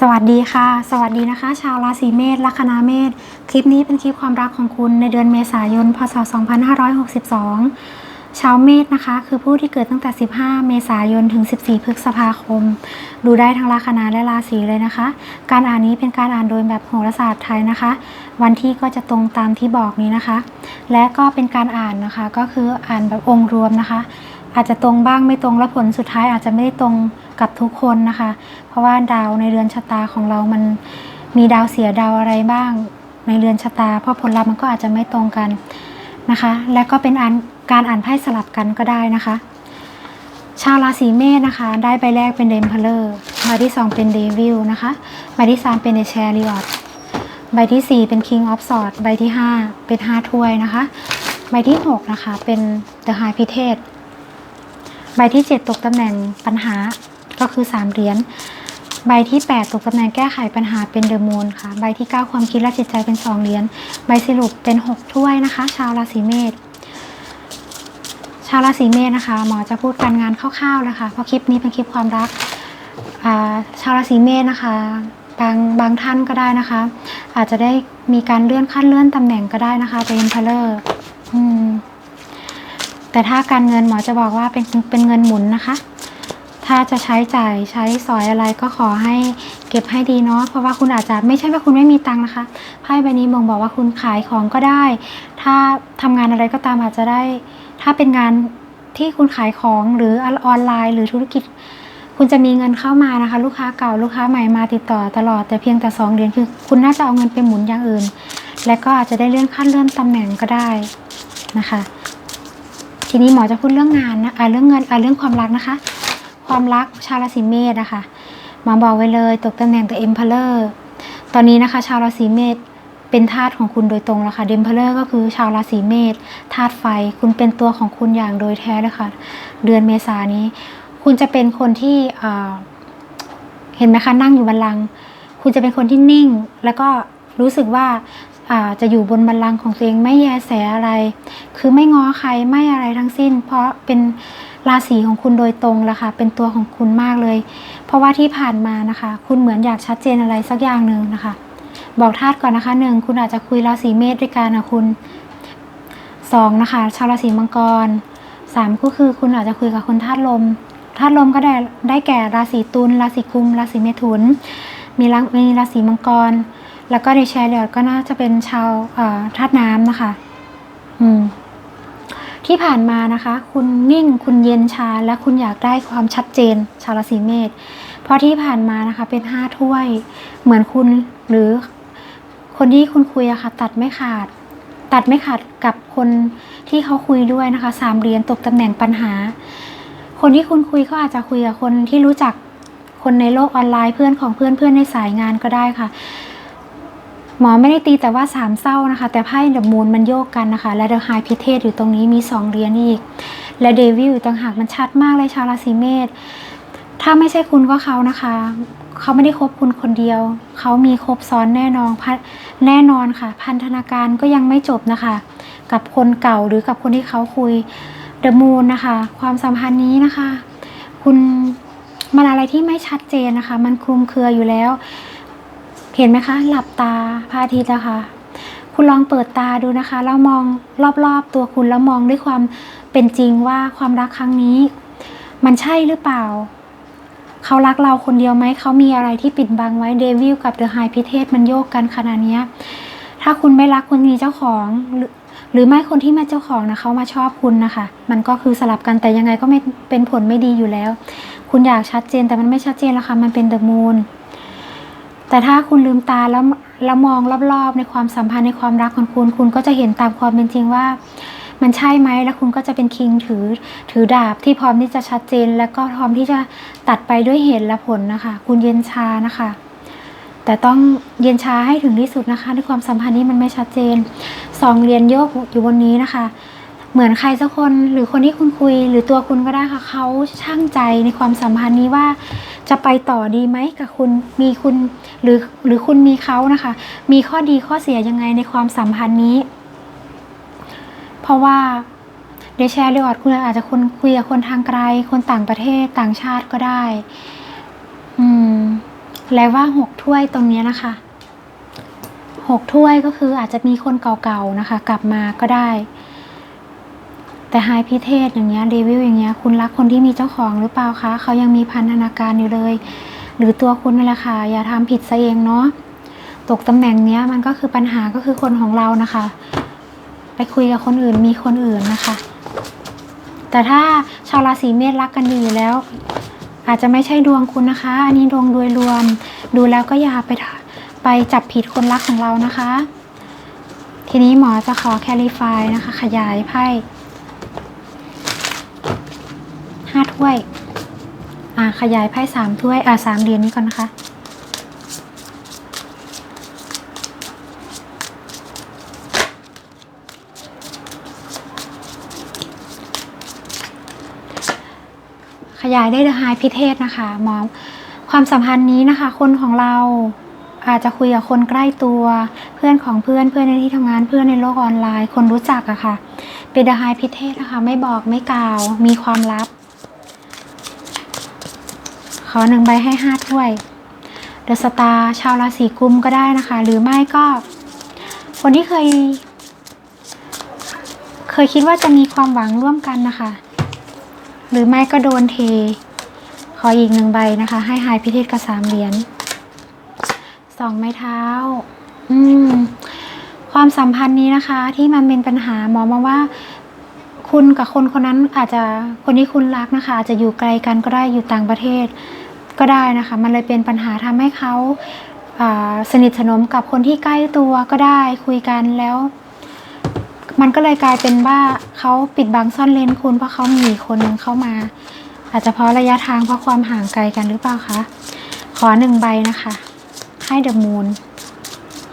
สวัสดีค่ะ สวัสดีนะคะ ชาวราศีเมษลัคนาเมษคลิปนี้เป็นคลิปความรักของคุณในเดือนเมษายน พศ 2562 ชาวเมษนะคะ คือผู้ที่เกิดตั้งแต่ 15 เมษายนถึง 14 พฤษภาคม ดูได้ทั้งลัคนาและราศีเลยนะคะ การอ่านนี้เป็นการอ่านโดยแบบโหราศาสตร์ไทยนะคะ วันที่ก็จะตรงตามที่บอกนี้นะคะ และก็เป็นการอ่านนะคะก็คืออ่านแบบองค์รวมนะคะ อาจจะตรงบ้างไม่ตรงและผลสุดท้ายอาจจะไม่ได้ตรงกับทุกคนนะคะ เพราะว่าดาวในเรือนชะตาของเรามันมีดาวเสียดาวอะไรบ้างในเรือนชะตา เพราะผลลัพธ์มันก็อาจจะไม่ตรงกันนะคะ และก็เป็นอ่านการอ่านไพ่สลับกันก็ได้นะคะ ชาวราศีเมษนะคะ ได้ใบแรกเป็นเดมเพลเลอร์ใบที่สองเป็นเดวิลนะคะใบที่สามเป็นเดชาริออตใบที่สี่เป็น King of Swords ใบที่ห้าเป็นห้าถ้วยนะคะใบที่หกนะคะเป็น The High p r i e s t ใบที่ 7 ตกตำแหน่งปัญหา ก็คือ 3 เหรียญใบที่ 8 ตกตำแหน่งแก้ไขปัญหาเป็นเดอะมูนค่ะ ใบที่ 9 ความคิดและจิตใจเป็น 2 เหรียญใบสรุปเป็น 6 ถ้วยนะคะ ชาวราศีเมษชาวราศีเมษนะคะหมอจะพูดการงานคร่าวๆนะคะเพราะคลิปนี้เป็นคลิปความรักาชาวราศีเมษนะคะบางบางท่านก็ได้นะคะ อาจจะได้มีการเลื่อนขั้นเลื่อนตำแหน่งก็ได้นะคะเป็นพลเลอร์แต่ถ้าการเงินหมอจะบอกว่าเป็นเป็นเงินหมุนนะคะ ถ้าจะใช้จ่ายใช้สอยอะไรก็ขอให้เก็บให้ดีเนาะเพราะว่าคุณอาจจะไม่ใช่ว่าคุณไม่มีตังค์นะคะไพ่ใบนี้บ่งบอกว่าคุณขายของก็ได้ ถ้าทำงานอะไรก็ตามอาจจะได้ ถ้าเป็นงานที่คุณขายของหรือออนไลน์ หรือธุรกิจ คุณจะมีเงินเข้ามานะคะ ลูกค้าเก่าลูกค้าใหม่มาติดต่อตลอดแต่เพียงแต่สองเดือนคือ คุณน่าจะเอาเงินไปหมุนอย่างอื่น และก็อาจจะได้เลื่อนขั้นเลื่อนตำแหน่งก็ได้นะคะ ทีนี้หมอจะพูดเรื่องงานนะอ่าเรื่องเงินเรื่องความรักนะคะ ความรักชาวราศีเมษนะคะหมอบอกไว้เลยตกตำแหน่งตัวเอ็มเพลเลอร์ตอนนี้นะคะ ชาวราศีเมษเป็นธาตุของคุณโดยตรงแล้วค่ะเดมเพลเลอร์ก็คือชาวราศีเมษธาตุไฟ คุณเป็นตัวของคุณอย่างโดยแท้เลยค่ะ เดือนเมษานี้ คุณจะเป็นคนที่เห็นไหมคะนั่งอยู่บัลลังก์คุณจะเป็นคนที่นิ่ง แล้วก็รู้สึกว่า จะอยู่บนบัลลังก์ของตัวเองไม่แยแสอะไร คือไม่ง้อใครไม่อะไรทั้งสิ้น เพราะเป็นราศีของคุณโดยตรงแล้วค่ะเป็นตัวของคุณมากเลย เพราะว่าที่ผ่านมานะคะ คุณเหมือนอยากชัดเจนอะไรสักอย่างหนึ่งนะคะ บอกธาตุก่อนนะคะหนึ่งคุณอาจจะคุยราศีเมษด้วยกันนะคุณสองนะคะชาวราศีมังกรสามก็คือคุณอาจจะคุยกับคนธาตุลมธาตุลมก็ได้ได้แก่ราศีตุลราศีกุมราศีเมถุน มีรามีราศีมังกร แล้วก็ในแชร์เลียก็น่าจะเป็นชาวธาตุน้ำนะคะ อืม ที่ผ่านมานะคะ คุณนิ่งคุณเย็นชาและคุณอยากได้ความชัดเจน ชาวราศีเมษเพราะที่ผ่านมานะคะ เป็นห้าถ้วย เหมือนคุณหรือคนที่คุณคุยอะค่ะ ตัดไม่ขาด ตัดไม่ขาดกับคนที่เขาคุยด้วยนะคะสามเหรียญตกตำแหน่งปัญหา คนที่คุณคุยเขาอาจจะคุยกับคนที่รู้จักคนในโลกออนไลน์เพื่อนของเพื่อนเพื่อนในสายงานก็ได้ค่ะ หมอไม่ได้ตีแต่ว่าสามเศร้านะคะ แต่ไพ่เดอะมูนมันโยกกันนะคะ และเดอะไฮพิเทสอยู่ตรงนี้มีสองเหรียญอีก และเดวิลอยู่ต่างหากมันชัดมากเลยชาวราศีเมษถ้าไม่ใช่คุณก็เขานะคะ เขาไม่ได้คบคุณคนเดียว เขามีครบซ้อนแน่นอนพันแน่นอนค่ะ พันธนาการก็ยังไม่จบนะคะ กับคนเก่าหรือกับคนที่เขาคุยเดอะมูนนะคะ ความสัมพันธ์นี้นะคะ คุณมันอะไรที่ไม่ชัดเจนนะคะ มันคลุมเครืออยู่แล้ว เห็นไหมคะ หลับตาพระอาทิตย์นะคะ คุณลองเปิดตาดูนะคะ แล้วมองรอบๆตัวคุณแล้วมองด้วยความเป็นจริงว่าความรักครั้งนี้ มันใช่หรือเปล่า เขารักเราคนเดียวไหม เขามีอะไรที่ปิดบังไว้เดวิลกับเดอะไฮพิเทสมันโยกกันขนาดนี้ถ้าคุณไม่รักคุณมีเจ้าของหรือหรือไม่คนที่มาเจ้าของนะเขามาชอบคุณนะคะ มันก็คือสลับกันแต่ยังไงก็ไม่เป็นผลไม่ดีอยู่แล้ว คุณอยากชัดเจนแต่มันไม่ชัดเจนแล้วค่ะมันเป็นเดอะมูน แต่ถ้าคุณลืมตาแล้วแล้วมองรอบๆ ในความสัมพันธ์ในความรักของคุณ คุณก็จะเห็นตามความเป็นจริงว่า มันใช่ไหมแล้วคุณก็จะเป็นคิงถือถือดาบที่พร้อมที่จะชัดเจน แล้วก็พร้อมที่จะตัดไปด้วยเหตุและผลนะคะ คุณเย็นชานะคะ แต่ต้องเย็นชาให้ถึงที่สุดนะคะในความสัมพันธ์นี้มันไม่ชัดเจนสองเหรียญโยกอยู่บนนี้นะคะเหมือนใครสักคนหรือคนที่คุณคุยหรือตัวคุณก็ได้ค่ะเขาช่างใจในความสัมพันธ์นี้ว่า จะไปต่อดีไหมกับคุณมีคุณหรือหรือคุณมีเขานะคะ มีข้อดีข้อเสียยังไงในความสัมพันธ์นี้ เพราะว่าเดชแชร์เรียกว่าคุณอาจจะคนคุยกับคนทางไกล คนต่างประเทศต่างชาติก็ได้ อืม แล้วว่าหกถ้วยตรงนี้นะคะหกถ้วยก็คืออาจจะมีคนเก่าๆนะคะ กลับมาก็ได้ แต่ไฮพิเทศอย่างเงี้ยรีวิวอย่างเงี้ยคุณรักคนที่มีเจ้าของหรือเปล่าคะเขายังมีพันธนาการอยู่เลย หรือตัวคุณนั่นแหละค่ะอย่าทำผิดซะเองเนาะตกตำแหน่งเนี้ยมันก็คือปัญหาก็คือคนของเรานะคะ ไปคุยกับคนอื่นมีคนอื่นนะคะ แต่ถ้าชาวราศีเมษรักกันดีแล้ว อาจจะไม่ใช่ดวงคุณนะคะ อันนี้ดวงโดยรวม ดูแล้วก็อย่าไปไปจับผิดคนรักของเรานะคะ ทีนี้หมอจะขอแคลิฟายนะคะ ขยายไพ่ ห้าถ้วย อ่าขยายไพ่สามถ้วย อ่าสามเหรียญนี้ก่อนนะคะ ขยายได้เดอะไฮพิเทศนะคะมอมความสัมพันธ์นี้นะคะ คนของเราอาจจะคุยกับคนใกล้ตัว เพื่อนของเพื่อนเพื่อนในที่ทำงานเพื่อนในโลกออนไลน์ คนรู้จักอะค่ะเป็นเดอะไฮพิเทศนะคะ ไม่บอกไม่กล่าว มีความลับ ขอหนึ่งใบให้ห้าถ้วยเดอะสตาร์ชาวราศีกุมก็ได้นะคะ หรือไม่ก็ คนที่เคย เคยคิดว่าจะมีความหวังร่วมกันนะคะ หรือไม่ก็โดนเท ขออีกหนึ่งใบนะคะ ให้หายพิเทศกับสามเหรียญสองไม้เท้า อืม ความสัมพันธ์นี้นะคะ ที่มันเป็นปัญหาหมอมองว่าคุณกับคนคนนั้นอาจจะคนที่คุณรักนะคะอาจจะอยู่ไกลกันก็ได้อยู่ต่างประเทศ ก็ได้นะคะ มันเลยเป็นปัญหาทำให้เขาอ่าสนิทสนมกับคนที่ใกล้ตัวก็ได้คุยกันแล้ว มันก็เลยกลายเป็นว่าเขาปิดบังซ่อนเลนคุณเพราะเขามีคนหนึ่งเข้ามา อาจจะเพราะระยะทางเพราะความห่างไกลกันหรือเปล่าคะขอหนึ่งใบนะคะ ให้เดอะมูน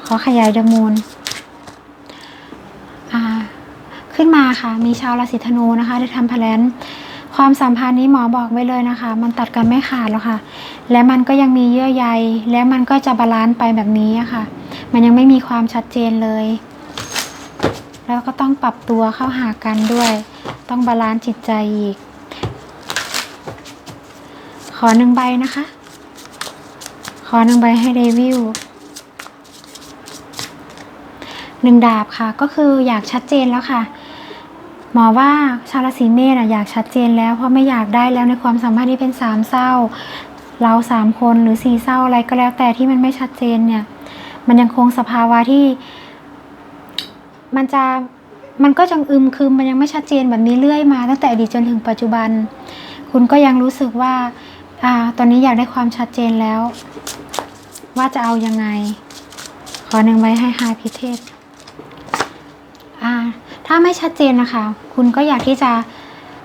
ขอขยายเดอะมูนขึ้นมาค่ะ มีชาวราศีธนูนะคะได้ทำแพลน ความสัมพันธ์นี้หมอบอกไว้เลยนะคะ มันตัดกันไม่ขาดหรอกค่ะ และมันก็ยังมีเยื่อใย และมันก็จะบาลานซ์ไปแบบนี้อะค่ะ มันยังไม่มีความชัดเจนเลย แล้วก็ต้องปรับตัวเข้าหากันด้วย ต้องบาลานซ์จิตใจอีก ขอหนึ่งใบนะคะ ขอหนึ่งใบให้เดวิลหนึ่งดาบค่ะ ก็คืออยากชัดเจนแล้วค่ะ มอว่าชาวราศีเมษอะอยากชัดเจนแล้วเพราะไม่อยากได้แล้วในความสัมพันธ์ที่เป็นสามเศร้า เราสามคนหรือสี่เศร้าอะไรก็แล้วแต่ที่มันไม่ชัดเจนเนี่ย มันยังคงสภาวะที่ มันจะมันก็จังอึมครึมมันยังไม่ชัดเจนแบบนี้เรื่อยมาตั้งแต่อดีตจนถึงปัจจุบัน คุณก็ยังรู้สึกว่าอ่า ตอนนี้อยากได้ความชัดเจนแล้ว ว่าจะเอายังไง ขอหนึ่งไว้ให้ฮาพิเทศ ถ้าไม่ชัดเจนนะคะ คุณก็อยากที่จะ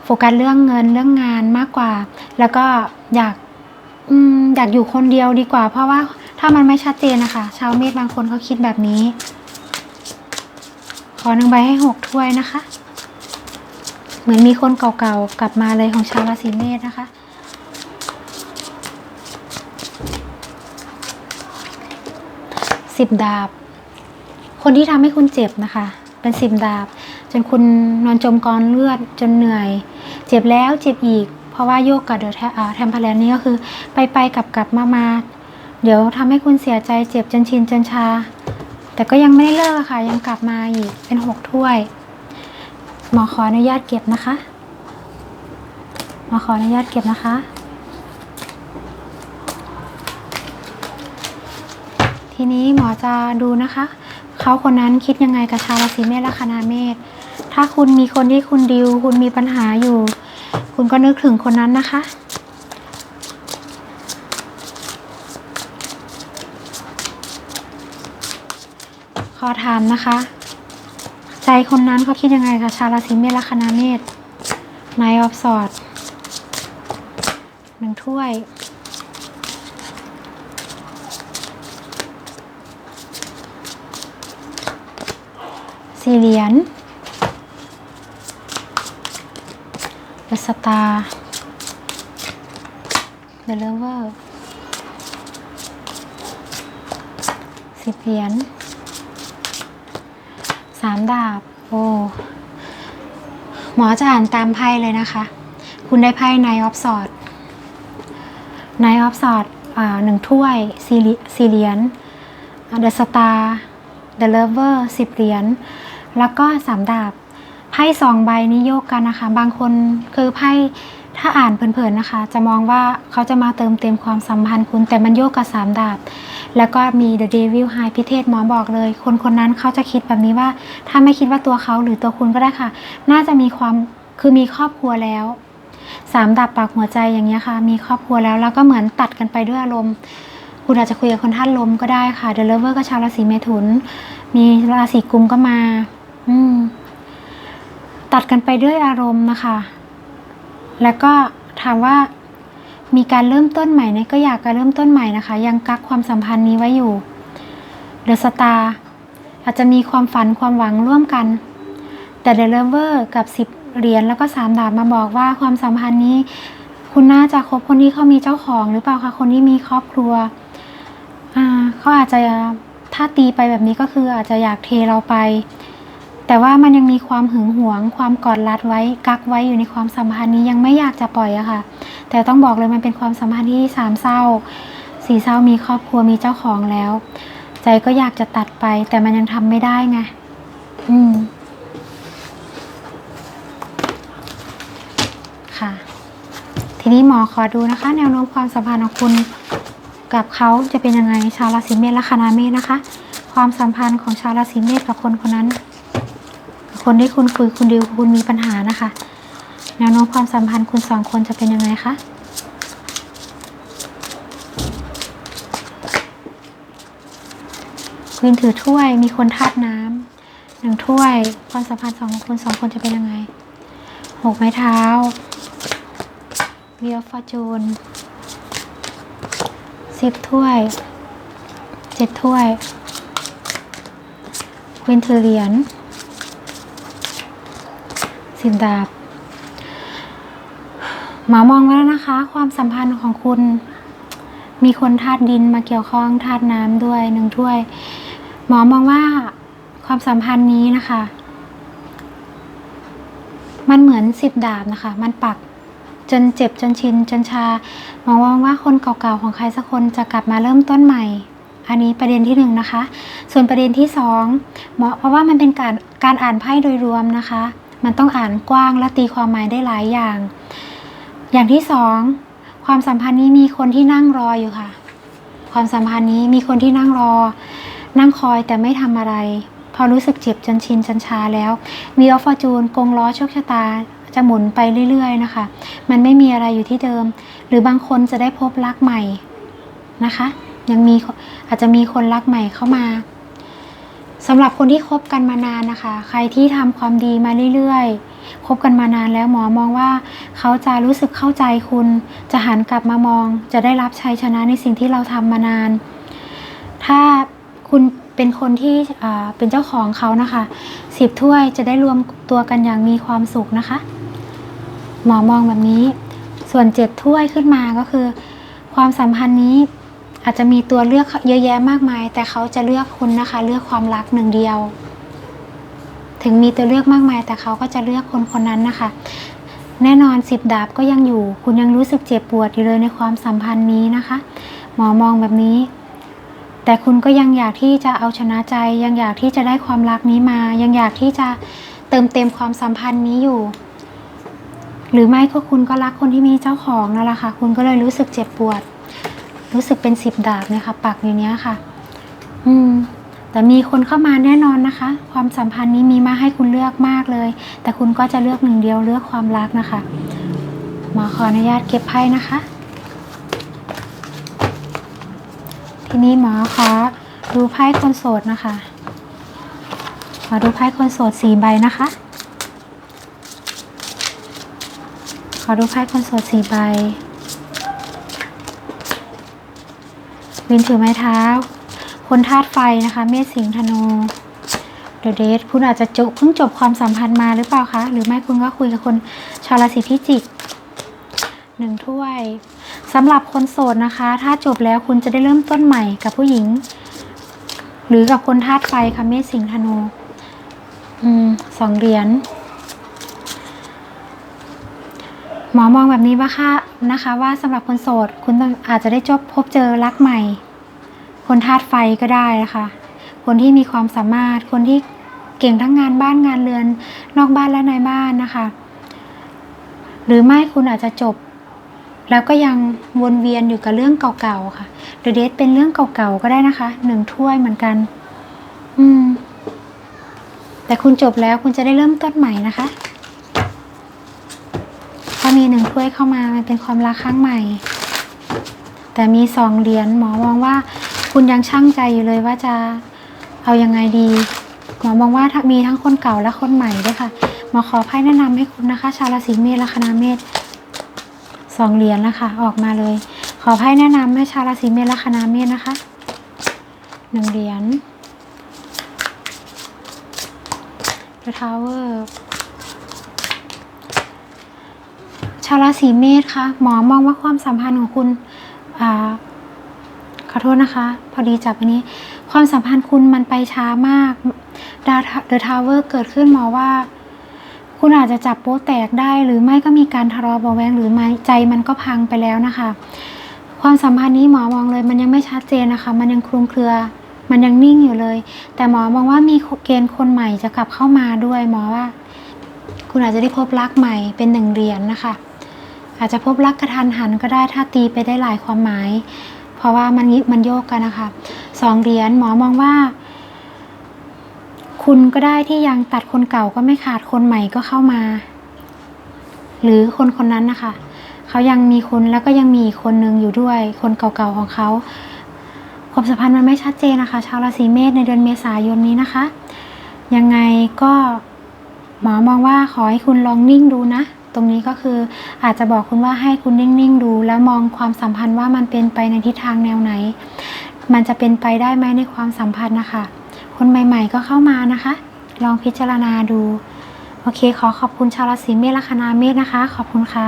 โฟกัสเรื่องเงินเรื่องงานมากกว่า แล้วก็อยากอืมอยากอยู่คนเดียวดีกว่า เพราะว่าถ้ามันไม่ชัดเจนนะคะ ชาวเมษบางคนเขาคิดแบบนี้ ขอหนึ่งใบให้หกถ้วยนะคะ เหมือนมีคนเก่าๆกลับมาเลยของชาวราศีเมษนะคะสิบดาบ คนที่ทำให้คุณเจ็บนะคะ เป็นสิบดาบ จนคุณนอนจมกองเลือดจนเหนื่อย เจ็บแล้วเจ็บอีก เพราะว่าโยกกับเดอะแทมเพลนนี้ก็คือ ไปไปกลับกลับมามาเดี๋ยวทำให้คุณเสียใจเจ็บจนชินจนชา แต่ก็ยังไม่ได้เลิกค่ะ ยังกลับมาอีกเป็นหกถ้วย หมอขออนุญาตเก็บนะคะ หมอขออนุญาตเก็บนะคะ ทีนี้หมอจะดูนะคะ เขาคนนั้นคิดยังไงกับชาวราศีเมษและคณาเมษถ้าคุณมีคนที่คุณดิว คุณมีปัญหาอยู่ คุณก็นึกถึงคนนั้นนะคะขอถามนะคะ ใจคนนั้นเขาคิดยังไงกับชาวราศีเมษและคณาเมษ Nine of Swords หนึ่งถ้วย สี่เหรียญ The Star The Lover สิบเหรียญสามดาบ โอ้ หมอจะอ่านตามไพ่เลยนะคะ คุณได้ไพ่ Nine of Swords Nine of Swords อ่าหนึ่งถ้วยสิรีสี่เหรียญเดอะสตาร์เดอะเลเวอร์สิบเหรียญ แล้วก็สามดาบไพ่สองใบนี้โยกกันนะคะ บางคนคือไพ่ถ้าอ่านเผินๆนะคะ จะมองว่าเขาจะมาเติมเต็มความสัมพันธ์คุณ แต่มันโยกกับสามดาบ แล้วก็มี The Devil High พิเทศหมอบอกเลย คนคนนั้นเขาจะคิดแบบนี้ว่า ถ้าไม่คิดว่าตัวเขาหรือตัวคุณก็ได้ค่ะ น่าจะมีความคือมีครอบครัวแล้วสามดับปากหัวใจอย่างเงี้ยค่ะ มีครอบครัวแล้วแล้วก็เหมือนตัดกันไปด้วยอารมณ์คุณอาจจะคุยกับคนท่านลมก็ได้ค่ะเดลเวอร์ก็ชาวราศีเมถุน มีราศีกุมก็มา อืม ตัดกันไปด้วยอารมณ์นะคะ แล้วก็ถามว่ามีการเริ่มต้นใหม่เนี่ยก็อยากการเริ่มต้นใหม่นะคะ ยังกักความสัมพันธ์นี้ไว้อยู่เดอะสตาร์อาจจะมีความฝันความหวังร่วมกัน แต่เดลเวอร์กับสิบเหรียญแล้วก็สามดาบมาบอกว่าความสัมพันธ์นี้ คุณน่าจะคบคนที่เขามีเจ้าของหรือเปล่าคะคนที่มีครอบครัวอ่าเขาอาจจะถ้าตีไปแบบนี้ก็คืออาจจะอยากเทเราไป แต่ว่ามันยังมีความหึงหวง ความกอดรัดไว้กักไว้อยู่ในความสัมพันธ์นี้ยังไม่อยากจะปล่อยอะค่ะ แต่ต้องบอกเลยมันเป็นความสัมพันธ์ที่สามเศร้าสี่เศร้ามีครอบครัวมีเจ้าของแล้ว ใจก็อยากจะตัดไป แต่มันยังทำไม่ได้ไงอืมค่ะ ทีนี้หมอขอดูนะคะ แนวโน้มความสัมพันธ์ของคุณกับเขาจะเป็นยังไงชาวราศีเมษและคณาเมษนะคะ ความสัมพันธ์ของชาวราศีเมษกับคนคนนั้น คนที่คุณคุยคุณดิวคุณมีปัญหานะคะ แนวโน้มความสัมพันธ์คุณสองคนจะเป็นยังไงคะควีนถือถ้วยมีคนทาดน้ำหนึ่งถ้วยความสัมพันธ์สองคนสองคนจะเป็นยังไงหกไม้เท้าเวียฟอร์จูนสิบถ้วยเจ็ดถ้วยควีนถือเหรียญ สิบดาบหมอมองว้แล้วนะคะ ความสัมพันธ์ของคุณ มีคนธาตุดินมาเกี่ยวข้องธาตุน้ำด้วยหนึ่งถ้วย หมอมองว่าความสัมพันธ์นี้นะคะ มันเหมือนสิบดาบนะคะ มันปักจนเจ็บจนชินจนชาหมอมองว่าคนเก่าๆของใครสักคนจะกลับมาเริ่มต้นใหม่ อันนี้ประเด็นที่หนึ่งนะคะ ส่วนประเด็นที่สองหมอเพราะว่ามันเป็นการการอ่านไพ่โดยรวมนะคะ มันต้องอ่านกว้างและตีความหมายได้หลายอย่าง อย่างที่สองความสัมพันธ์นี้มีคนที่นั่งรออยู่ค่ะ ความสัมพันธ์นี้มีคนที่นั่งรอ นั่งคอยแต่ไม่ทำอะไร พอรู้สึกเจ็บจนชินจนชาแล้ววีออฟฟอร์จูนกงล้อโชคชะตาจะหมุนไปเรื่อย ๆ นะคะ มันไม่มีอะไรอยู่ที่เดิม หรือบางคนจะได้พบรักใหม่นะคะ ยังมีอาจจะมีคนรักใหม่เข้ามา สำหรับคนที่คบกันมานานนะคะ ใครที่ทำความดีมาเรื่อยๆ คบกันมานานแล้วหมอมองว่า เขาจะรู้สึกเข้าใจคุณ จะหันกลับมามอง จะได้รับชัยชนะในสิ่งที่เราทำมานาน ถ้าคุณเป็นคนที่เป็นเจ้าของเขานะคะสิบถ้วยจะได้รวมตัวกันอย่างมีความสุขนะคะ หมอมองแบบนี้ ส่วนเจ็ดถ้วยขึ้นมาก็คือ ความสัมพันธ์นี้ อาจจะมีตัวเลือกเยอะแยะมากมาย แต่เขาจะเลือกคุณนะคะ เลือกความรักหนึ่งเดียว ถึงมีตัวเลือกมากมาย แต่เขาก็จะเลือกคนคนนั้นนะคะ แน่นอนสิบดาบก็ยังอยู่ คุณยังรู้สึกเจ็บปวดอยู่เลยในความสัมพันธ์นี้นะคะ หมอมองแบบนี้ แต่คุณก็ยังอยากที่จะเอาชนะใจ ยังอยากที่จะได้ความรักนี้มา ยังอยากที่จะเติมเต็มความสัมพันธ์นี้อยู่ หรือไม่ก็คุณก็รักคนที่มีเจ้าของนั่นแหละค่ะ คุณก็เลยรู้สึกเจ็บปวด รู้สึกเป็นสิบดาบเนี่ยค่ะปักอยู่เนี้ยค่ะ อืม แต่มีคนเข้ามาแน่นอนนะคะ ความสัมพันธ์นี้มีมาให้คุณเลือกมากเลย แต่คุณก็จะเลือกหนึ่งเดียวเลือกความรักนะคะหมอขออนุญาตเก็บไพ่นะคะ ทีนี้หมอขอดูไพ่คนโสดนะคะขอดูไพ่คนโสดสี่ใบนะคะ ขอดูไพ่คนโสดสี่ใบ วินถือไม้เท้า คนธาตุไฟนะคะ เมษสิงธนูเดอะเดทคุณอาจจะจบเพิ่งจบความสัมพันธ์มาหรือเปล่าคะ หรือไม่คุณก็คุยกับคนชาวราศีพิจิกหนึ่งถ้วยสำหรับคนโสดนะคะ ถ้าจบแล้วคุณจะได้เริ่มต้นใหม่กับผู้หญิง หรือกับคนธาตุไฟค่ะเมษสิงธนู อืมสองเหรียญ หมอมองแบบนี้ว่าค่ะนะคะ ว่าสำหรับคนโสดคุณอาจจะได้จบพบเจอรักใหม่ คนธาตุไฟก็ได้นะคะ คนที่มีความสามารถ คนที่เก่งทั้งงานบ้านงานเรือน นอกบ้านและในบ้านนะคะ หรือไม่คุณอาจจะจบ แล้วก็ยังวนเวียนอยู่กับเรื่องเก่าๆค่ะหรือเดทเป็นเรื่องเก่าๆก็ได้นะคะหนึ่งถ้วยเหมือนกัน อืม แต่คุณจบแล้วคุณจะได้เริ่มต้นใหม่นะคะ มีหนึ่งถ้วยเข้ามามันเป็นความรักครั้งใหม่ แต่มีสองเหรียญหมอมองว่า คุณยังช่างใจอยู่เลยว่าจะเอายังไงดี หมอมองว่าามีทั้งคนเก่าและคนใหม่ด้วยค่ะหมอขอไพ่แนะนำให้คุณนะคะ ชาวราศีเมษละคณะเมษสองเหรียญนะคะออกมาเลย ขอไพ่แนะนำให้ชาวราศีเมษละคณะเมษนะคะหนึ่งเหรียญ The Tower ชาวราศีเมษคะหมอมองว่าความสัมพันธ์ของคุณอขอโทษนะคะ พอดีจับอันนี้ ความสัมพันธ์คุณมันไปช้ามากดาเดอะทาวเวอร์เกิดขึ้นหมอว่า คุณอาจจะจับโป๊ะแตกได้ หรือไม่ก็มีการทะเลาะเบาะแวงหรือไม่ใจมันก็พังไปแล้วนะคะ ความสัมพันธ์นี้หมอมองเลย มันยังไม่ชัดเจนนะคะ มันยังคลุมเครือมันยังนิ่งอยู่เลย แต่หมอมองว่ามีเกณฑ์คนใหม่จะกลับเข้ามาด้วยหมอว่า คุณอาจจะได้พบรักใหม่เป็นหนึ่งเหรียญนะคะ อาจจะพบรักกระทันหันก็ได้ถ้าตีไปได้หลายความหมาย เพราะว่ามันมันโยกกันนะคะสองเหรียญหมอมองว่า คุณก็ได้ที่ยังตัดคนเก่าก็ไม่ขาดคนใหม่ก็เข้ามา หรือคนคนนั้นนะคะเขายังมีคนแล้วก็ยังมีคนนึงอยู่ด้วย คนเก่าๆของเขาความสัมพันธ์มันไม่ชัดเจนนะคะ ชาวราศีเมษในเดือนเมษายนนี้นะคะ ยังไงก็หมอมองว่าขอให้คุณลองนิ่งดูนะ ตรงนี้ก็คืออาจจะบอกคุณว่าให้คุณนิ่งๆดู แล้วมองความสัมพันธ์ว่ามันเป็นไปในทิศทางแนวไหน มันจะเป็นไปได้ไหมในความสัมพันธ์นะคะ คนใหม่ ๆ ก็เข้ามานะคะ ลองพิจารณาดู โอเค ขอขอบคุณชาวราศีเมษลัคนาเมษนะคะ ขอบคุณค่ะ